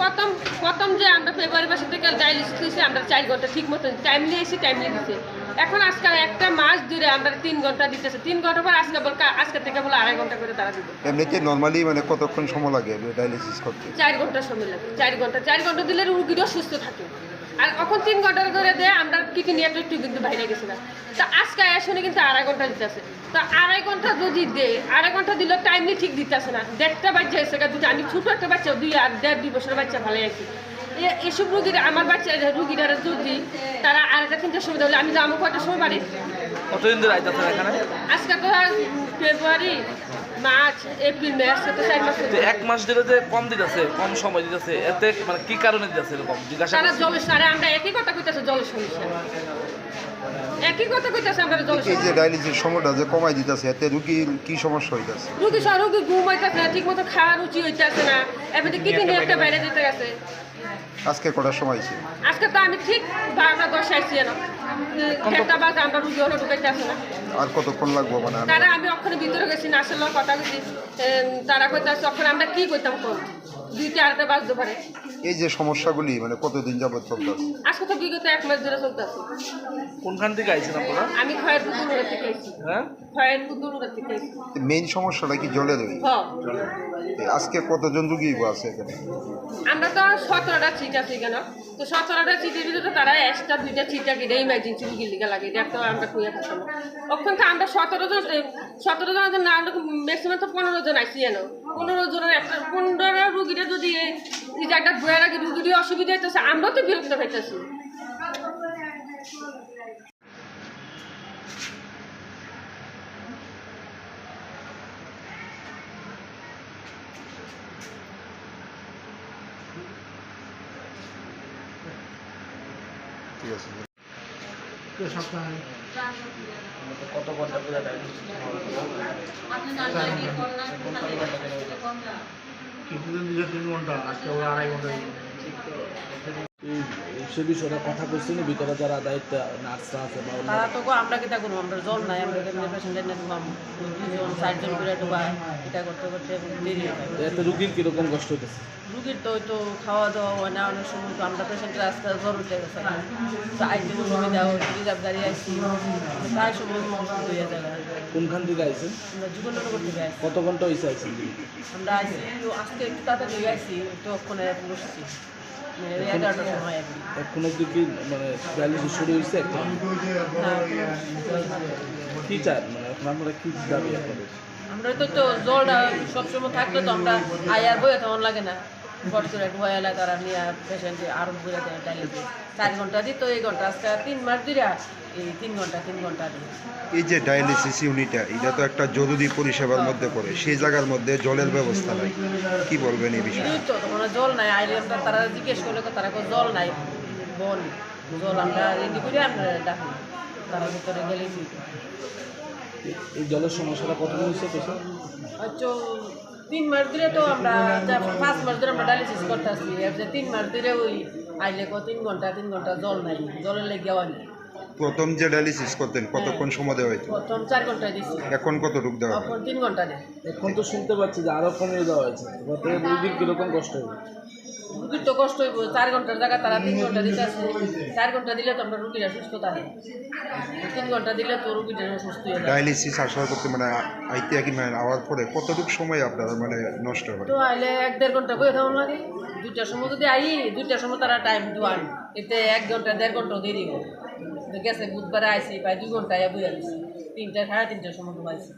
প্রথম প্রথম যে আমরা ফেব্রুয়ারি মাসে থেকে ডায়ালিসিস দিয়েছি আমরা চার ঘণ্টা ঠিক মতো টাইমলি এসে টাইমলি দিচ্ছে এখন আজকাল একটা মাস ধরে আমরা তিন ঘণ্টা দিতেছে। তিন ঘণ্টা পর আজকে বল আজকে থেকে বলে আড়াই ঘণ্টা করে তারা দিবে। এমনিতে নর্মালি মানে কতক্ষণ সময় লাগে ডায়ালিসিস করতে? চার ঘণ্টা সময় লাগে চার ঘণ্টা। চার ঘণ্টা দিলে রুগীরও সুস্থ থাকে। আর এখন তিন ঘণ্টা করে দেয়, আমরা কি নিয়ে একটু কিন্তু বাইরে গেছিলাম। তো আজকে আসলে কিন্তু আড়াই ঘণ্টা দিতেছে। তো আড়াই ঘণ্টা যদি দে, আড়াই ঘণ্টা দিলে টাইমলি ঠিক দিতেছে না। দেড়টা বাচ্চা এসে গেছে আমি ছোটো একটা বাচ্চা, দুই আর দেড় দুই বছরের বাচ্চা ভালো আছি। এসব রুগীরা আমার বাচ্চা রুগীরা যদি তারা আড়াইটা তিনটার সময় হলে আমি যাব কয়টার সময় বাড়ি? কতদিন ধরে আইতাছেন এখানে? আজকে তো ফেব্রুয়ারি মার্চ এপ্রিল মে আজকে তো চার মাস এক মাস ধরে যে কম দিতেছে কম সময় দিতেছে এতে মানে কি কারণে দিতেছে এরকম? জিজ্ঞাসা তারা করছি। জলের সারে আমরা একই কথা কইতেছে জলের সমস্যা। একই কথা কইতেছে আমরা এই যে ডায়ালিসিস সময়টা যে কমাই দিতেছে এতে রুগীর কি সমস্যা হইতেছে? রুগী সব রুগী ঘুম হইতেছে না ঠিক মতো খাওয়ার রুচি হইতেছে না এমনি কিডনি একটা বাইরে যেতে গেছে। আজকে কটার সময় ছিল? আজকে তো আমি ঠিক বারোটা দশ আইসি না একটা বাজে আমরা রুগী হলে ঢুকাইতে আসে না। আর কতক্ষণ লাগবো মানে তারা আমি অক্ষরে ভিতরে গেছি না আসলে কথা বলছি তারা কইতেছে অক্ষরে আমরা কি করতাম কোন দুইটা আড়াইটা বাজতে পারে। এই যে সমস্যাগুলি মানে কতদিন যাবত চলতেছে আজকে তো বিগত এক মাস ধরে চলতেছে কোনখান থেকে আইছেন আপনারা? আমি খয়ের পুতুল থেকে আইছি। হ্যাঁ? খয়ের পুতুল থেকে আইছি। মেইন সমস্যাটা কি জলের ওই হ্যাঁ আজকে কতজন রুগী আছে এখানে? আমরা তো সতেরোটা সিট আছে কেন? তো সতেরোটা সিটের ভিতরে তারা এক্সট্রা দুইটা সিটটা কিনে ইমার্জেন্সি রুগীর লিগে লাগে এটা তো আমরা খুঁজে থাকতাম ওখান থেকে আমরা সতেরো জন সতেরো জন না আমরা ম্যাক্সিমাম তো পনেরো জন আসছি যেন পনেরো জনের একটা পনেরো রুগীরা যদি এই জায়গাটা বয়ে রাখি রুগীরই অসুবিধা হইতেছে, আমরাও তো বিরক্ত হইতেছি। কত ঘণ্টা ধরে কিছুদিন দিলে তিন ঘণ্টা আজকে ওরা আড়াই ঘণ্টা সে বিষয়ে কথা যারা দায়িত্ব নার্সরা আছে বা তারা তো আমরা কিতা করব? আমরা জল নাই আমরা কেমনি পেশেন্টের নিয়ে ঢুকাম দুজন চারজন করে করতে করতে দেরি এতে রুগীর কীরকম কষ্ট হইতেছে? রুগীর তো তো খাওয়া দাওয়া হয় না অনেক সময় তো আমরা পেশেন্টের আস্তে জ্বর উঠে গেছে তো আইতে সুবিধা রিজার্ভ গাড়ি আইসি সময় হয়ে যাবে কোনখান থেকে আইছেন? আমরা যুগনগর থেকে কত ঘণ্টা হয়েছে আইছেন? আমরা আইসি আজকে একটু তাড়াতাড়ি আইসি তো ওখানে বসছি। মানে এখন অব্দি কি। মানে ডায়ালিসিস শুরু হয়েছে এখন হ্যাঁ। কি চান মানে এখন আমরা কি দাবি আপনাদের? আমরা তো তো জলটা সবসময় থাকলে তো আমরা আয়ার বইয়ে তেমন লাগে না। ফট করে একটু এলাকা তারা নিয়ে পেশেন্ট আরও বইয়ে দেয় ডাইলে চার ঘণ্টা দিত এই ঘণ্টা আজকে তিন মাস দিলে এই তিন ঘণ্টা তিন ঘণ্টা দিই এই যে ডায়ালিসিস ইউনিটটা এটা তো একটা জরুরি পরিষেবার মধ্যে পড়ে সেই জায়গার মধ্যে জলের ব্যবস্থা নাই। কি বলবেন এই বিষয়ে? তো আর জল নাই আইলে আমরা তারা জিজ্ঞেস করলে তো তারা কয় জল নাই বল জল আমরা রেডি করে আমরা ডাকি তারা ভিতরে গেলেই এই জলের সমস্যাটা কতদিন হয়েছে পেশা হয়তো তিন মাস ধরে তো আমরা পাঁচ মাস ধরে আমরা ডায়ালিসিস করতে আসছি তিন মাস ধরে ওই আইলে কো তিন ঘণ্টা তিন ঘণ্টা জল নাই জলের লেগে নেই। প্রথম যে ডায়ালিসিস করতেন কতক্ষণ সময় দেওয়া হয়েছে প্রথম চার ঘণ্টা দিচ্ছি এখন কতটুক দেওয়া হয় এখন তিন ঘণ্টা দেয়। এখন তো শুনতে পাচ্ছি যে আরও কমিয়ে দেওয়া হয়েছে। দুই দিন কীরকম কষ্ট হবে রুগীর তো কষ্ট হইব চার ঘণ্টার জায়গা তারা তিন ঘণ্টা দিতে আসে চার ঘণ্টা দিলে তো আমরা রুগীরা সুস্থ থাকে। তিন ঘণ্টা দিলে তো রুগীটা সুস্থ হয়ে ডায়ালিসিস আসার করতে মানে আইতে কি মানে আওয়ার পরে কতটুকু সময় আপনার মানে নষ্ট হয়? তো আইলে এক দেড় ঘণ্টা বয়ে থাকুন লাগে। দুইটার সময় যদি আই দুইটার সময় তারা টাইম দেওয়ান এতে এক ঘণ্টা দেড় ঘণ্টা দেরি তো গেছে বুধবারে আইসি প্রায় দুই ঘণ্টা বইয়া দিছি। তিনটা সাড়ে তিনটার সময় ঘুমাইছি।